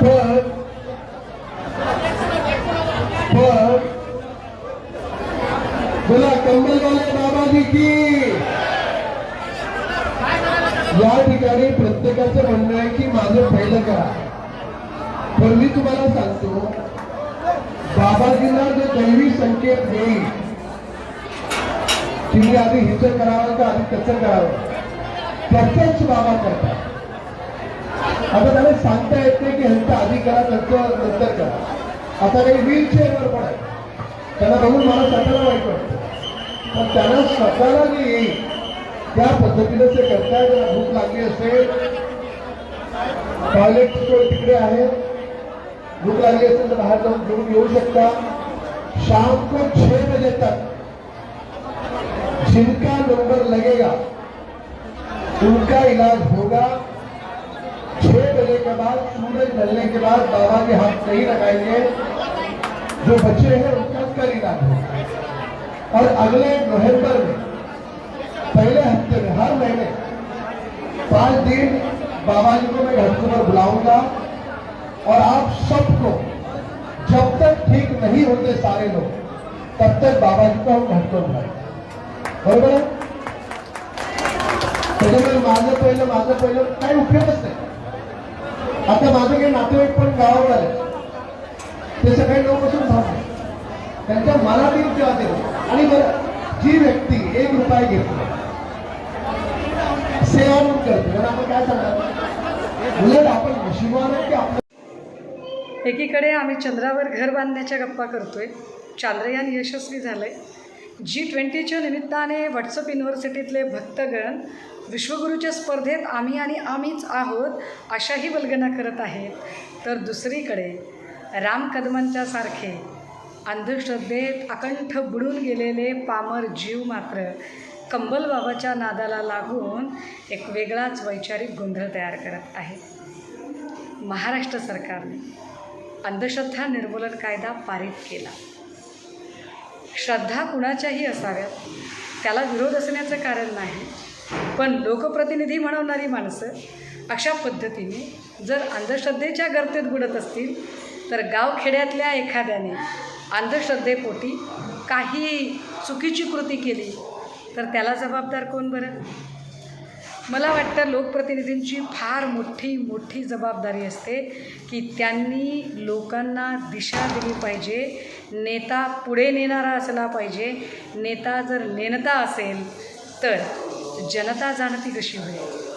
पण पण बोला कंबलवाले बाबाजी की या ठिकाणी प्रत्येकाचं म्हणणं आहे की माझं पहिलं करा. पण मी तुम्हाला सांगतो बाबाजींना जो दैवी संकेत देईल की मी आधी हिचं करावं का आधी कसं करावं त्याचंच बाबा करतात. आता त्याला सांगता येत नाही की ह्यांचं आधी करा त्यांचं नंतर करा. आता काही व्हीलचेअरवर पण आहे त्यांना बघून मला स्वतःला वाईट वाटतं. पण त्यांना स्वतःला जे येईल त्या पद्धतीने ते करताय त्यांना भूक लागली असेल. टॉयलेट तिकडे आहे भूक लागली असेल तर बाहेर जाऊन घेऊन येऊ शकता. शाम को छह बजे तक जिनका नंबर लगेगा उनका इलाज होगा. के बाद, सूरज ढलने के बाद बाबा के हाथ नहीं लगाएँगे। जो बचे हैं, उनका कल इलाज होगा। और अगले नवंबर में, पहले हफ़्ते में, हर महीने, पाँच दिन बाबा जी को मैं घर पर बुलाऊँगा। और आप सबको, जब तक ठीक नहीं होते सारे लोग, तब तक बाबा जी को हम पर बुलाएँगे। बरोबर आहे त्याच्यामुळे माझं पहिलं माझं पहिलं काही उपयोगच आता माझं काही नातेवाईक पण गावावर आले. ते सगळे लोक असून थांबले. त्यांच्या मला मी जेव्हा दिलं आणि बरं जी व्यक्ती एक रुपये घेतो सेवा म्हणून करते. तर आपण काय सांगणार? उलट आपण नशिबान की आपलं एकीकडे आम्ही चंद्रावर घर बांधण्याच्या गप्पा करतोय. चांद्रयान यशस्वी झालंय. जी ट्वेंटीच्या निमित्ताने व्हॉट्सअप युनिव्हर्सिटीतले भक्तगण विश्वगुरूच्या स्पर्धेत आम्ही आणि आम्हीच आहोत अशाही वल्गना करत आहेत. तर दुसरीकडे राम कदमांच्या सारखे अंधश्रद्धेत अकंठ बुडून गेलेले पामर जीव मात्र कंबल बाबाच्या नादाला लागून एक वेगळाच वैचारिक गोंधळ तयार करत आहे. महाराष्ट्र सरकारने अंधश्रद्धा निर्मूलन कायदा पारित केला. श्रद्धा कुणाच्याही असाव्यात? त्याला विरोध असण्याचं कारण नाही. पण लोकप्रतिनिधी म्हणवणारी माणसं अशा पद्धतीने जर अंधश्रद्धेच्या गर्तेत बुडत असतील तर गावखेड्यातल्या एखाद्याने अंधश्रद्धेपोटी काही चुकीची कृती केली तर त्याला जबाबदार कोण बरं? मला वाटतं लोकप्रतिनिधींची फार मोठी मोठी जबाबदारी असते की त्यांनी लोकांना दिशा दिली पाहिजे नेता पुढे नेणारा असला पाहिजे नेता जर नेणता असेल तर जनता जाणती कशी होईल?